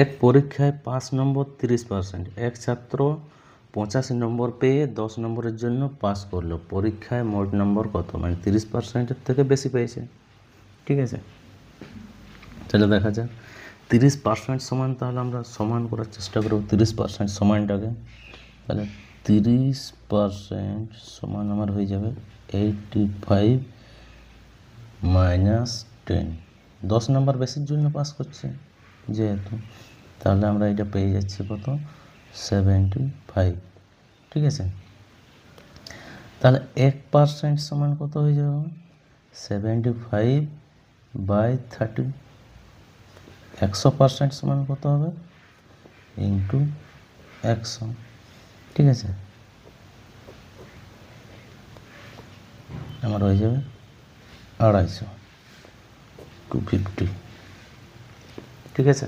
এক পরীক্ষায় পাঁচ নম্বর তিরিশ পার্সেন্ট, এক ছাত্র পঁচাশি নম্বর পেয়ে দশ নম্বরের জন্য পাস করল। পরীক্ষায় মোট নম্বর কত? মানে তিরিশ পার্সেন্টের থেকে বেশি পেয়েছে। ঠিক আছে? তাহলে দেখা যাক। তিরিশ পার্সেন্ট সমান তাহলে আমরা সমান করার চেষ্টা করব। তিরিশ পার্সেন্ট সমানটাকে। তাহলে তিরিশ পার্সেন্ট সমান আমার হয়ে যাবে এইটটি ফাইভ মাইনাস টেন। দশ নম্বর বেশির জন্য পাস করছে। যেহেতু। তাহলে আমরা এটা পেয়ে যাচ্ছি কত? সেভেন্টি ফাইভ ঠিক আছে? তাহলে এক পার্সেন্ট সমান কত হয়ে যাবে? সেভেন্টি ফাইভ বাই থার্টি একশো পার্সেন্ট সমান কত হবে? ইন্টু একশো। ঠিক আছে? আমার হয়ে যাবে আড়াইশো। টু ফিফটি ঠিক আছে